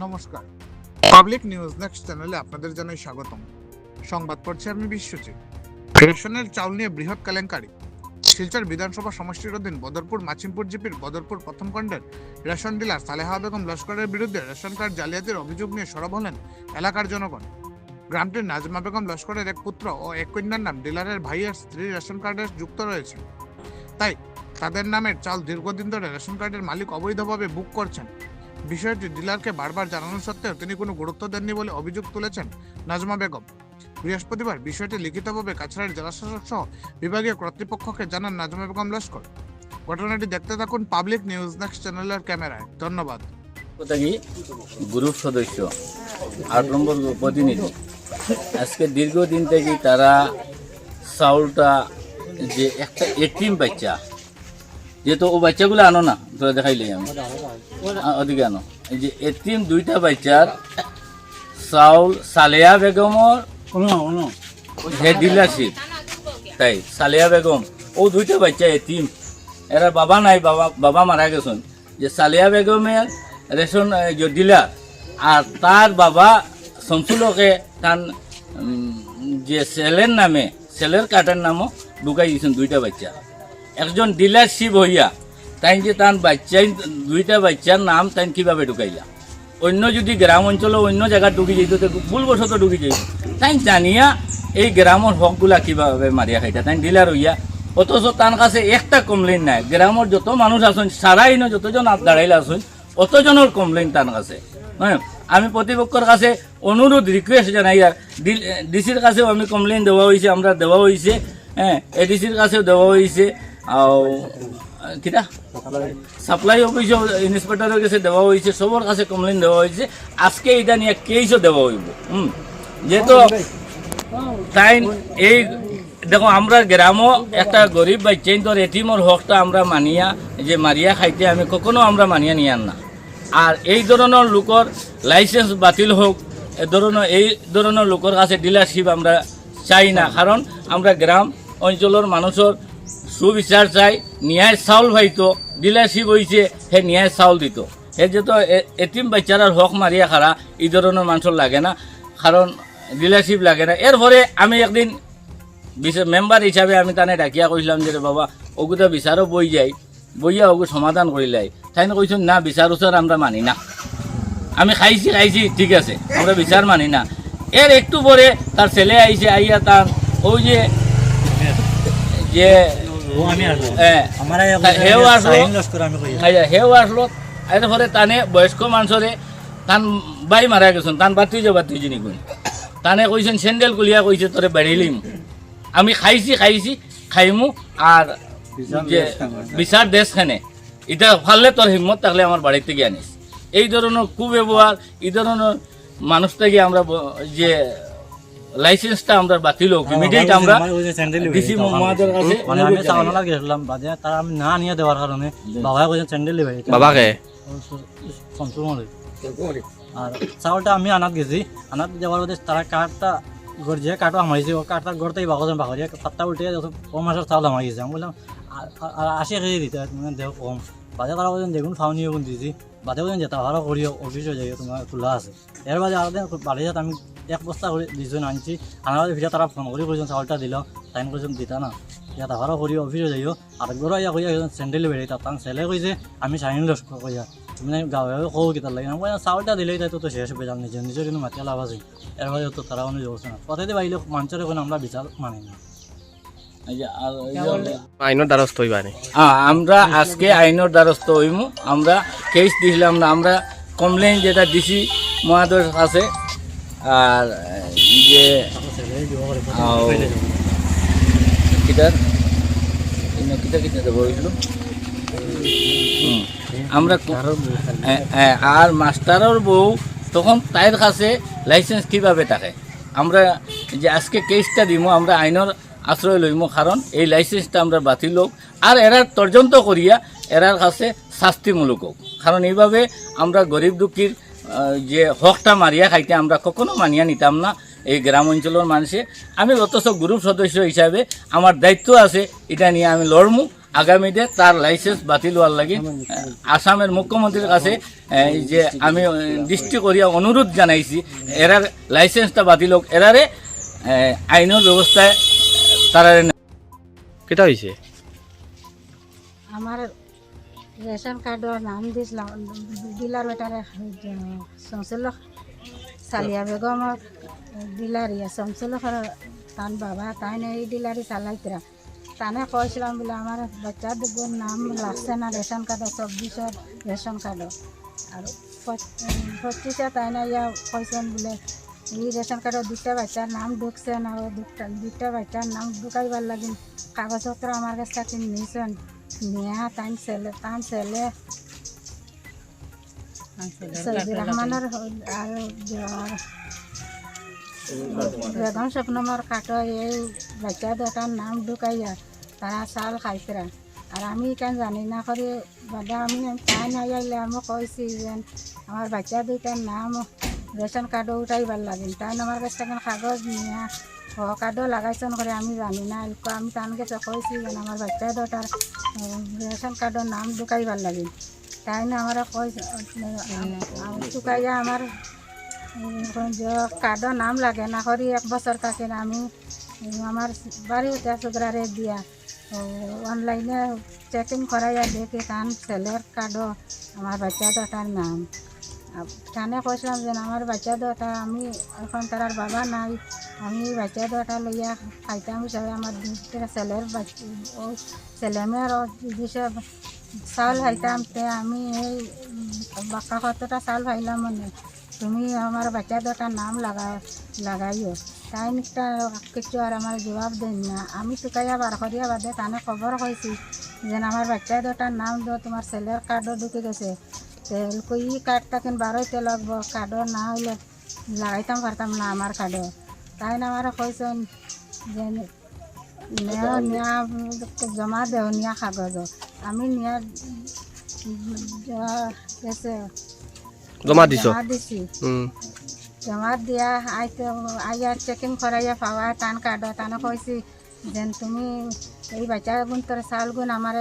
নমস্কার। Public news next চ্যানেলে আপনাদের জানাই স্বাগতম। সংবাদ পড়ছি আমি বিশ্বজিৎ। রেশনের চাউল নিয়ে বৃহৎ কেলেঙ্কারি। শিলচর বিধানসভা সমষ্টির অধীন বদরপুর, মাছিমপুর জিপির বদরপুর প্রথম খণ্ডের রেশন ডিলার সালেহা বেগম লস্করের বিরুদ্ধে রেশন কার্ড জালিয়াতির অভিযোগ নিয়ে সরব হলেন এলাকার জনগণ। গ্রামটির নাজমা বেগম লস্করের এক পুত্র ও এক কন্যার নাম ডিলারের ভাইয়ের স্ত্রী রেশন কার্ডে যুক্ত রয়েছে। তাই তাদের নামের চাল দীর্ঘদিন ধরে রেশন কার্ডের মালিক অবৈধভাবে বুক করছেন। বিষয়টি ডিলারকে বারবার জানানো সত্ত্বেও তিনি কোনো গুরুত্ব দেননি বলে অভিযোগ তুলেছেন নাজমা বেগম। বৃহস্পতিবার বিষয়টি লিখিতভাবে কাছাড়ের জেলাশাসক সহ বিভাগীয় কর্তৃপক্ষকে জানান নাজমা বেগম লস্কর। ঘটনাটি দেখতে থাকুন পাবলিক নিউজ নেক্সট চ্যানেলের ক্যামেরায়। ধন্যবাদ। গ্রুপ সদস্য, আট নম্বর প্রতিনিধি। আজকে দীর্ঘদিন থেকে তারা চাউলটা যে একটা এটিম বাচ্চা যেহেতু ও বাচ্চাগুলো আনো না তোরা দেখাইলে আমি। ওদিকে আনো। এই যে এটিম দুইটা বাচ্চার চাউল সালেয়া বেগমর হে ডিলারশিপ তাই সালেয়া বেগম ও দুইটা বাচ্চা এতিম। এরা বাবা নাই বাবা বাবা মারা গেছেন। যে সালেয়া বেগমের রেশন ডিলার আর তার বাবা শমসুলকে তার যে সেলের নামে সেলের কার্ডের নামও ঢুকাই দিয়েছেন দুইটা বাচ্চা। একজন ডিলারশিপ হইয়া তাই যে তার বাচ্চাই, দুইটা বাচ্চার নাম তাই কীভাবে ঢুকাইলা? অন্য যদি গ্রাম অঞ্চলে অন্য জায়গা ঢুকি যেত ভুলবশত ঢুকি যেত তাই জানিয়া এই গ্রামের হকগুলা কীভাবে মারিয়া খাইতা? তাই ডিলার হইয়া, অথচ তার কাছে একটা কমপ্লেন নাই। গ্রামের যত মানুষ আছেন, সারাই ন যতজন দাঁড়াইলে আছেন, অতজনের কমপ্লেন তার কাছে। হ্যাঁ? আমি প্রতিপক্ষের কাছে অনুরোধ রিকোয়েস্ট জানাই আর ডিসির কাছেও আমি কমপ্লেন দেওয়া হয়েছে আমরা দেওয়া হয়েছে হ্যাঁ? এডিসির কাছেও দেওয়া হয়েছে কিটা? সাপ্লাই অফিসও ইন্সপেক্টরের কাছে দেওয়া হয়েছে সবার কাছে কমপ্লেন দেওয়া হয়েছে আজকে এটা নিয়ে কেসও দেওয়া হইব হুম যেহেতু তাই এই, দেখো, আমরা গ্রামও একটা গরিব বাচ্চাই তোর এটিমর হকটা আমরা মানিয়া, যে মারিয়া খাইতে আমি কখনো আমরা মানিয়া নিয়ান না। আর এই ধরনের লোকর লাইসেন্স বাতিল হোক এ ধরনের এই ধরনের লোকের কাছে ডিলারশিপ আমরা চাই না কারণ আমরা গ্রাম অঞ্চলের মানুষের সুবিচার চাই, ন্যায় চাউল ভাইতো ডিলারশিপ হয়েছে সে ন্যায় চাউল দিত। সে যেহেতু এ- এটিম বাচ্চারার হক মারিয়া খারা এই ধরনের মানুষের লাগে না। কারণ ডিলারশিপ লাগে না। এরপরে আমি একদিন মেম্বার হিসাবে আমি তানে ডাকিয়া কইছিলাম যে বাবা ওগুলো বিচারও বই যাই বইয়া ওগু সমাধান করিলাই তাই না না বিচার উচার আমরা মানি না। আমি খাইছি খাইছি, ঠিক আছে। আমরা বিচার মানি না। এর একটু পরে তার ছেলে আইছে আইয়া তার ওই যে যে হেও আসলো। হেও আসলো এরপরে তানে বয়স্ক মানুষরে তান বাই মারা গেছেন তান বাতি যে বাতি জিনি কই। তানে কইছেন স্যান্ডেল কুলিয়া কইছে তোরে বেড়িলিম আমি খাইছি খাইছি খাইমু আর যে বিচার দেশ খানে। এটা ফাললে তোর হিম্মত থাকলে আমার বাড়ির থেকে আনিস। এই ধরনের কুব্যবহার এই ধরনের মানুষ থেকে আমরা যে লাইসেন্সটা আমরা বাতিল হোক ইমিডিয়েট আমরা ডিসি মোহাম্মদের কাছে মানে আমি জানাই। চাওয়ানালা গেছিলাম বাজে তারা আমি না নিয়ে দেওয়ার কারণে বাবাই কইছেন স্যান্ডেল দিবে বাবাকে? সন্তমরে আর চাউলটা আমি আনাত গেছি আনাত যাওয়ার বাদে তারা কাঠটা ঘর যে কাঠও আমাইছে ও কাঠটা থেকে বাগজন বাগরিয়া পাত্তা উঠে ও মাসের চাউল আমাই গেছে। আমি বললাম আ- আ- আশি কেজি দিতে মানে দেহ কম। বাজে তারা বলছেন দেখুন ফাউনি এখন দিছি। বাজে বলছেন যেটা ভালো করিও অফিস হয়ে যাই তোমার খোলা আছে। এর বাজে আর বাড়ি যাত আমি এক বস্তা করে দিয়েছেন আনছি। আনার ভিতরে তারা ফোন করে কইছেন চাউলটা দিল তাই কইছেন দিতা না। ইয়াত আহারও কৰি অফিচত যাইও আৰু গৰ ইয়া কইয়া চেণ্ডেল বেৰি তাত তান চেলে কৈছে আমি চাইন লস্ক কইয়া। মানে গাঁৱে কওঁ কেইটাৰ লাগে মই চাউলটা দিলেই তাই তো শেষ হবে জান নিজে নিজের কিন্তু মাতিয়া লাভ আছে এর বাজে তো তারা কোনো যোগছে না পথে বাইলে মানুষের এখন আমরা বিচার মানি না। আর আইনের দ্বারস্থ হইবা হ্যাঁ আমরা আজকে আইনের দ্বারস্থ হইমু। আমরা কেস দিছিলাম না আমরা কমপ্লেন যেটা দিছি মহাদর আছে আর যে দেবো আমরা হ্যাঁ, হ্যাঁ, আর মাস্টারের বউ তখন তাইর কাছে লাইসেন্স কীভাবে থাকে? আমরা যে আজকে কেসটা দিমু আমরা আইনের আশ্রয় লইমু কারণ এই লাইসেন্সটা আমরা বাতিল হোক। আর এরার তর্জন্ত করিয়া এরার কাছে শাস্তিমূলক হোক। কারণ এইভাবে আমরা গরিব দুঃখীর যে হকটা মারিয়া খাইতে আমরা কখনো মানিয়া নিতাম না। এই গ্রাম অঞ্চলের মানুষে আমি অথচ গ্রুপ সদস্য হিসাবে আমার দায়িত্ব আছে এটা নিয়ে আমি লড়মু। আগামীতে তার লাইসেন্স বাতিল হওয়ার লাগি আসামের মুখ্যমন্ত্রীর কাছে যে আমি দৃষ্টি করিয়া অনুরোধ জানাইছি এরার লাইসেন্সটা বাতিল হোক এরারে আইনের ব্যবস্থায় তারা কেটা হয়েছে আমার রেশন কার্ডের নাম দিছিলাম ডিলার বেটারে শমসুল সালিয়া বেগমর ডিলারি শমসুল তান বাবা তাই এই ডিলারি চালাইতরা তানে কইছিলাম বলে আমার বাচ্চা দুগুর নাম লাগছে না রেশন কার্ডে চব্বিশর রেশন কার্ডে আর পঁচিশে তাই না ইয়া কইছেন বলে, এই রেশন কার্ডের দুটা বাচ্চার নাম ঢুকছে না ও দুটা দুটা বাচ্চার নাম ঢুকাইবার লাগিন কাগজপত্র আমার কাছ নিয়েছেন নিয়া তান ছেলে তান ছেলে সৈদুর রহমানের আর বেগম স্বপ্নমর কাটো এই বাচ্চা দুটার নাম ঢুকাইয়া তারা চাল খাইতরা আর আমি কেন জানি না করে বাদা আমি তাই নাই আইলে আমি কইছি যে আমার বাচ্চা দুইটার নাম রেশন কার্ডও উঠাইবার লাগিল। তাই আমার কাছে এখন কাগজ নিয়া। হ কার্ডও লাগাইছেন করে আমি জানি না, এলকো আমি তান কাছে কইছি যে আমার বাচ্চা দুটার রেশন কার্ডের নাম ঢুকাইবার লাগে। তাই না আমার ঢুকাইয়া আমার কার্ডের নাম লাগে না করি, এক বছর কাছে আমি আমার বাড়ি সুগ্রারে দিয়া। অনলাইনে চেকিং করাইয়া দেখি তান ছেলের কার্ডও আমার বাচ্চা দুটার নাম। কানে কইছিলাম যে আমার বাচ্চা দুটা, আমি এখন তার বাবা নাই, আমি বাচ্চা দুটা লইয়া খাইতাম হিসাবে আমার ছেলের বাচ্চা ও ছেলে চাউল খাইতাম, তে আমি এই বাক্কা কতটা চাউল খাইলাম মানে। তুমি আমার বাচ্চা দুটার নাম লাগা, লাগাইও। তাই নিকটা কিছু আর আমার জবাব দেন না। আমি টুকাইয়া বার করিয়া বাদে তানে খবর কইছি যে আমার বাচ্চা দুটার নাম দো তোমার ছেলের কার্ডও ঢুকে গেছে। তেল কই কার্ডটা কেন বারোইতে লাগবো কার্ডও না হইলে লাগাইতাম পারতাম না আমার কার্ডও তাই না আমার কইছেন যে নিয়া জমা দেও নিয়া কাগজ আমি নিয়া গেছে জমা দিছ? জমা দিছি। হুম জমা দিয়া আইতে আইয়া চেকিং করাইয়া পাওয়া টান কার্ড টানে কইছি যেন তুমি এই বাচ্চা গুণ তোর চাউল গুণ আমার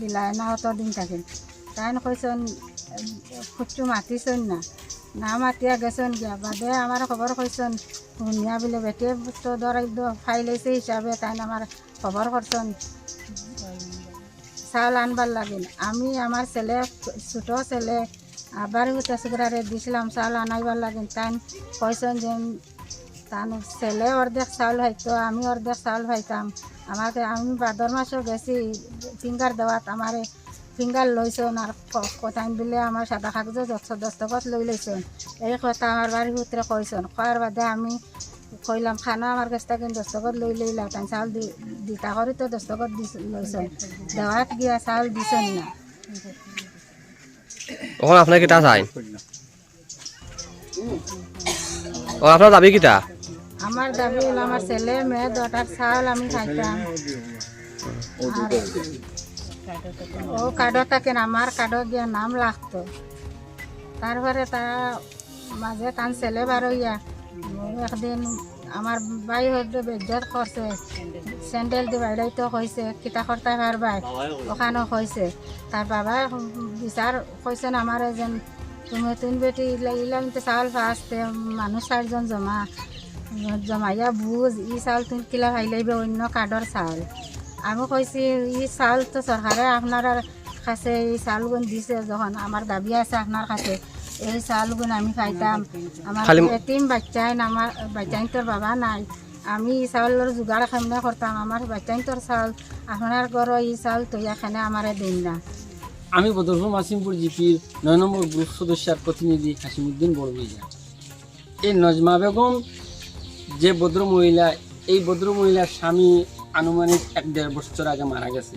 দিলাই না অত দিন থাকিল। তাই কইছেন খুচু মাতিছেন না। না মাতিয়া গেছেন গিয়া বাদে আমার খবর কইছেন শুনিয়া বলে বেটে তো ধর ফাইল হয়েছে হিসাবে তাই আমার খবর করছেন চাউল আনবার লাগিল। আমি আমার ছেলে, ছোট ছেলে আবার উঠে সুগরারে দিছিলাম চাউল আনাইবার লাগিল। তাই কইছেন যে তান ছেলে অর্ধেক চাউল হয়তো আমি অর্ধেক চাউল হইতাম আমাকে আমি ভাদর মাসও গেছি ফিঙ্গার দেওয়াত আমারে ফিঙ্গার লইছেন আর কথাইন দিলে আমার সাদা কাগজ দস্তখত লই লইছেন এই কথা আমার বাড়ির ভিতরে কইছেন কয়ার বাদে আমি কইলাম খানা আমার কাছ থেকে দস্তখত লই লইলাম তাই চাউল দি দিতা করে তো দস্তখত লইছেন দেওয়াত গিয়া চাউল দিছেন না তখন আপনার কিটা চাই? ও আপনার দাবি কিটা আমার দাবি হলো আমার ছেলে মেয়ে দটার চাউল আমি খাইতাম। ও কার্ডও থাকেন আমার কার্ডও গিয়ে নাম লাগতো। তারপরে তারা মাঝে তান ছেলে বারইয়া একদিন আমার বাই হয়তো বেজ্জত করছে, স্যান্ডেল দি বাইরাইতে কইছে, কিতা করতে পারবাই? ওখানেও কইছে, তার বাবা বিচার কইছেন আমার যেন তুমি তুন বেটি ইলাম তো চাউল ফার্স্টে মানুষ চারজন জমা, জমাইয়া বুজ ই চাউল তুমি কিলা ভাই লাগবে অন্য কার্ডর চাউল আমি কইছি ই চাউল তো সরকারে আপনার কাছে এই চাউলগুন দিছে যখন আমার দাবি আছে আপনার কাছে এই চাউলগুন আমি খাইতাম আমার এটিম বাচ্চাইন আমার বাচ্চাইন তোর বাবা নাই আমি এই চাউলের জোগাড় কেমনে করতাম আমার বাচ্চাইন তোর চাউল আপনার ঘর এই চাউল তৈয়া খানে আমারে দিন না? আমি বদরপুর মাসিমপুর জিপির নয় নম্বর গ্রুপ সদস্যার প্রতিনিধি হাসিমুদ্দিন বড়ভুইয়া এই নজমা বেগম যে ভদ্র মহিলা এই ভদ্র মহিলার স্বামী আনুমানিক এক দেড় বছর আগে মারা গেছে।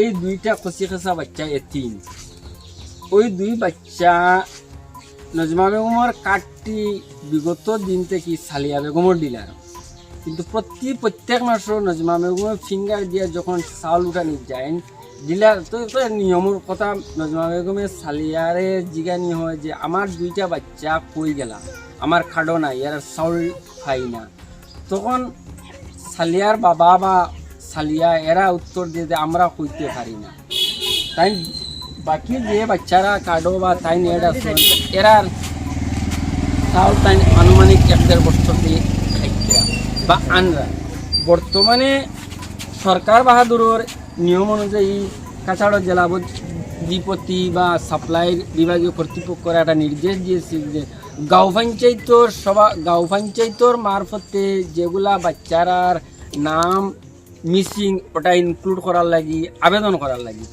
এই দুইটা খসি খসা বাচ্চা এতিম ওই দুই বাচ্চা নজমা বেগমের কার্ডটি বিগত দিন থেকে সালিয়া বেগমের ডিলার কিন্তু প্রতি প্রত্যেক মাসের নজমা বেগমের ফিঙ্গার দিয়ে যখন চাউল উঠানি যায় ডিলার তো নিয়মের কথা নজমা বেগমের সালিয়ারে জিগানি হয় যে আমার দুইটা বাচ্চা কই গেলাম আমার খাডো নাই এর চাউল খাই না। তখন সালিয়ার বাবা বা সালিয়া, এরা উত্তর দিয়ে আমরা কইতে পারি না। তাই বাকি যে বাচ্চারা কাডো বা তাই এরা এরা চাউল তাই আনুমানিক এক দেড় বছর দিয়ে খাইতে বা আনরা। বর্তমানে সরকার বাহাদুরের নিয়ম অনুযায়ী কাছাড় জেলা দ্বিপতি বা সাপ্লাই বিভাগীয় কর্তৃপক্ষরা একটা নির্দেশ দিয়েছে যে গাঁও পঞ্চায়েতর সভা গাঁও পঞ্চায়েতর মারফতে যেগুলা বাচ্চারার নাম মিসিং ওটা ইনক্লুড করার লাগি আবেদন করার লাগি।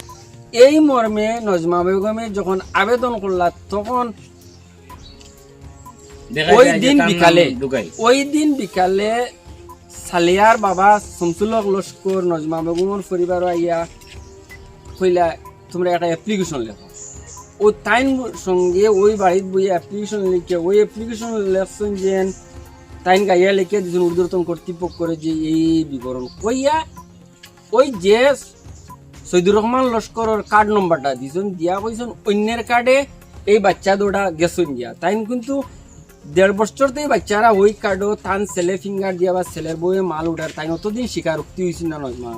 এই মর্মে নজমা বেগমে যখন আবেদন করলা তখন ওই দিন বিকালে ওই দিন বিকালে সালিয়ার বাবা শমসুলক লস্কর নজমা বেগমের পরিবার আইয়া কইলা তোমরা একটা অ্যাপ্লিকেশন লেখো। ও তাইন সঙ্গে ওই বাড়িত বই অ্যাপ্লিকেশন লিখে, ওই অ্যাপ্লিকেশন লেখছেন যে তাইন গাইয়া লিখে দিয়েছেন কর্তৃপক্ষ করে যে এই বিবরণ। কইয়া ওই যে সৈদুর রহমান লস্করের কার্ড নম্বরটা দিয়েছেন, দিয়া কইছেন অন্যের কার্ডে এই বাচ্চা দুটা গেছেন দিয়া। তাইন কিন্তু দেড় বছরতেই বাচ্চারা ওই কার্ডও তান ছেলে ফিঙ্গার দিয়া বা ছেলের বইয়ে মাল উঠার তাই অতদিন স্বীকারোক্তি হয়েছিল না নজমা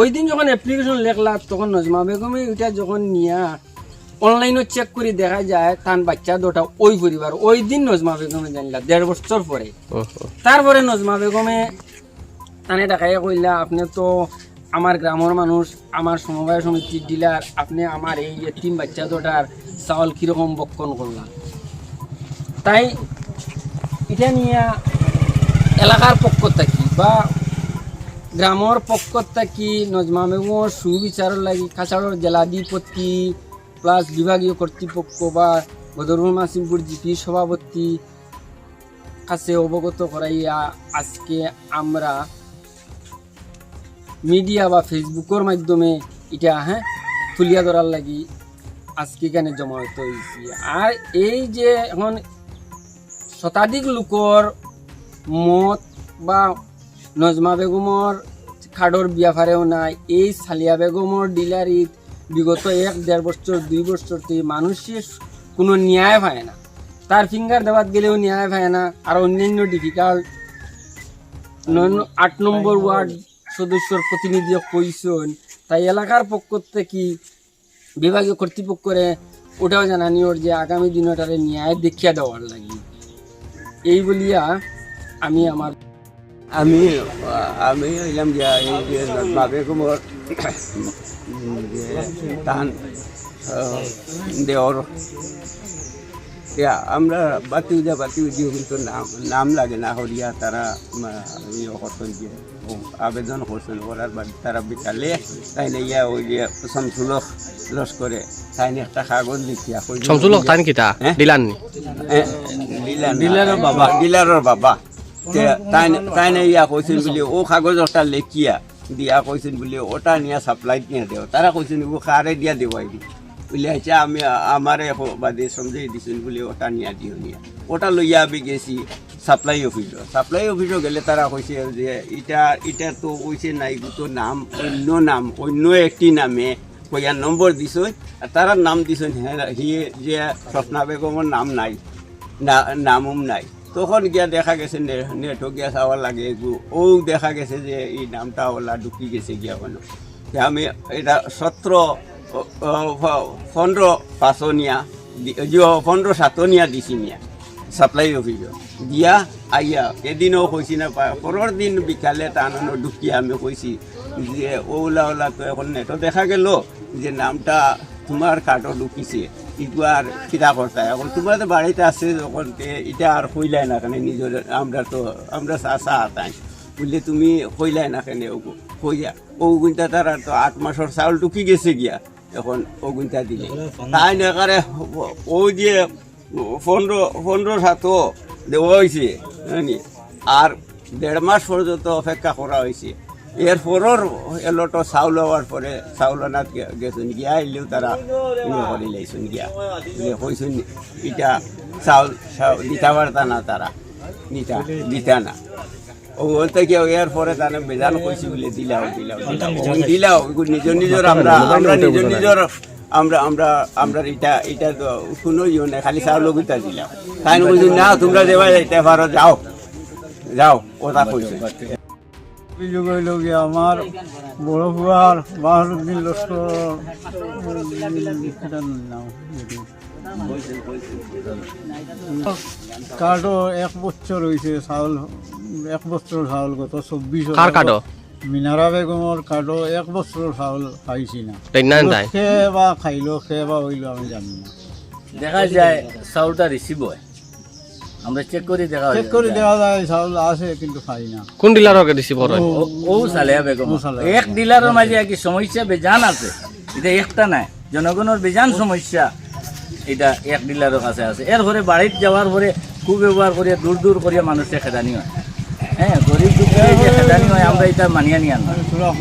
ওই দিন যখন অ্যাপ্লিকেশন লেখলা, তখন নজমা বেগমে ওইটা যখন নিয়া অনলাইনে চেক করে দেখা যায় তান বাচ্চা দুটা ওই পরিবার ওই দিন নজমা বেগমে জানলা দেড় বছর পরে। তারপরে নজমা বেগমে তানে দেখাইয়া কইলা আপনি তো আমার গ্রামের মানুষ আমার সমবায় সমিতির ডিলার আপনি আমার এই তিন বাচ্চা দুটার চাউল কীরকম বক্ষণ করলাম তাই এটা নিয়ে এলাকার পক্ষ থাকি বা গ্রামের পক্ষ থাকি নজমা বেগমর সুবিচারের লাগি কাছাড়ের জেলাধিপতি প্লাস বিভাগীয় কর্তৃপক্ষ বা বদরুল মাসিমপুর জিপি সভাপতি কাছে অবগত করাইয়া আজকে আমরা মিডিয়া বা ফেসবুকের মাধ্যমে এটা হ্যাঁ তুলিয়া ধরার লাগি আজকে এখানে জমায়েত হয়েছি আর এই যে এখন শতাধিক লোকর মত বা নজমা বেগমর খাডর বিয়াফারেও নাই, এই সালিয়া বেগমর ডিলারিত বিগত এক, দেড় বছর, দুই বছর থেকে মানুষের কোনো ন্যায় পায় না। তার ফিঙ্গার দেওয়াত গেলেও ন্যায় পায় না। আর অন্যান্য ডিফিকাল্ট আট নম্বর ওয়ার্ড সদস্যর প্রতিনিধি কইসন তাই এলাকার পক্ষ থেকে বিভাগীয় কর্তৃপক্ষরে ওটাও জানানিওর যে আগামী দিনটারে ন্যায় দেখিয়া দেওয়ার লাগি। এই বলিয়া আমি আমার আমি আমি হইলাম যে তান দেওয়ার। আমরা বাতি উজা বাতি উজিও কিন্তু নাম নাম লাগে না হরিয়া তারা ইয়ে করছেন যে আবেদন করছেন করার বাদ তারা বিকালে তাই না ইয়া ওই যে সমসুলক লস করে তাই না একটা কাগজ লিখিয়া সমসুলক তান কিতা হ্যাঁ? দিলান ডিলাৰৰ বাবা। ডিলাৰৰ বাবা। তাই তাই ইয়া কৈছিল বুলি ও কাগজটা লেখিয়া। দিয়া কৈছিল বুলি, ওটা নিয়া সাপ্লাই নিয়া দেও তারা কৈছিল ও কারে দিয়া দেব আইডি উলিয়াইছে আমি আমারে বাদে সমঝাই দিছিল বুলি, ওটা নিয়া দিও নিয়া। ওটা লইয়া আমি গেছি সাপ্লাই অফিসত সাপ্লাই অফিসত গেলে তারা কৈছে যে, ইটা ইটা তো কৈছে নাই তো নাম, অন্য নাম, অন্য একটি নামে কইয়া নম্বর দিছ আর তারা নাম দিছ হি যে, স্বপ্না বেগমের নাম নাই, না নামও নাই। তখন গিয়া দেখা গেছে নেটও গিয়া চাওয়ার লাগে ও দেখা গেছে যে এই নামটা ওলা ঢুকি গেছে গিয়া কোনো তে আমি এটা সতেরো পনেরো পাঁচনিয়া পনেরো সাতনিয়া দিছি নিয়া সাপ্লাই অফিসত দিয়া আইয়া এদিনও কৈছি না পরের দিন বিকালে টানো ঢুকি আমি কইছি যে ওলা ওলা তো এখন নেটও দেখা গেল, যে নামটা তোমার কার্ডও ঢুকিছে ইগু আর কিতা করতা এখন তোমার তো বাড়িতে আছে যখন এটা আর কইলাই না কেন নিজের আমরা তো আমরা চাষা তাই বললে তুমি কইলাই না কেন ওগু কইয়া ও গুণটা তার তো আট মাসের চাউল ঢুকি গেছে গিয়া, এখন ও গুণটা দিলে। তাই না কারে ও যে পনেরো পনেরো সাতও দেওয়া হয়েছে আর দেড় মাস পর্যন্ত অপেক্ষা করা হয়েছে এরপরও এলোটো চাউল হওয়ার পরে চাউল আনাত গে- গিয়া আইলেও তারা ইয়ে করে লাইছেন গিয়া। যে কইছেন ইটা চাউল দিতে পারতা না তারা নিতা দিতা না। ও বলতে কি এর পরে তারা বেজাল কইছি বলে দিলাও দিলাও দিলাও এগুলো নিজের আমরা আমরা নিজের নিজের আমরা আমরা আমরা এটা এটা কোনো ইয়ে নাই খালি চাউল গুতা দিলাম তাই বলছি না তোমরা দেওয়া যাইতে পারো যাও। যাও ওটা কইছে অভিযোগ হইল গিয়ে আমার বড় বুয়ার বাহারুদ্দিন লস্কর কার্ডও এক বছর হয়েছে চাউল এক বছর চাউল গত চব্বিশ মিনারা বেগমর কার্ডও এক বছর চাউল খাইছি না। সে বা খাইলো সে বা হইল আমি জানি না। দেখা যায় চাউলটা রিসিভ হয়। আমরা চেক করে দেখা চেক করে দেওয়া যায় চাউল আছে কিন্তু খাই না। কোন ডিলারকে দিছি বড়? ও- ও বেগম এক ডিলারের মাঝে কি সমস্যা বেজান আছে। এটা একটা নাই। জনগণের বেজান সমস্যা। এটা এক ডিলারের কাছে আছে। এর পরে বাড়িতে যাওয়ার পরে খুব ব্যবহার করিয়া দূর দূর করিয়া মানুষের খেদানি হয়। হ্যাঁ গরিব দুঃখী খেদানি হয় আমরা এটা মানিয়া নিয়ে আনলাম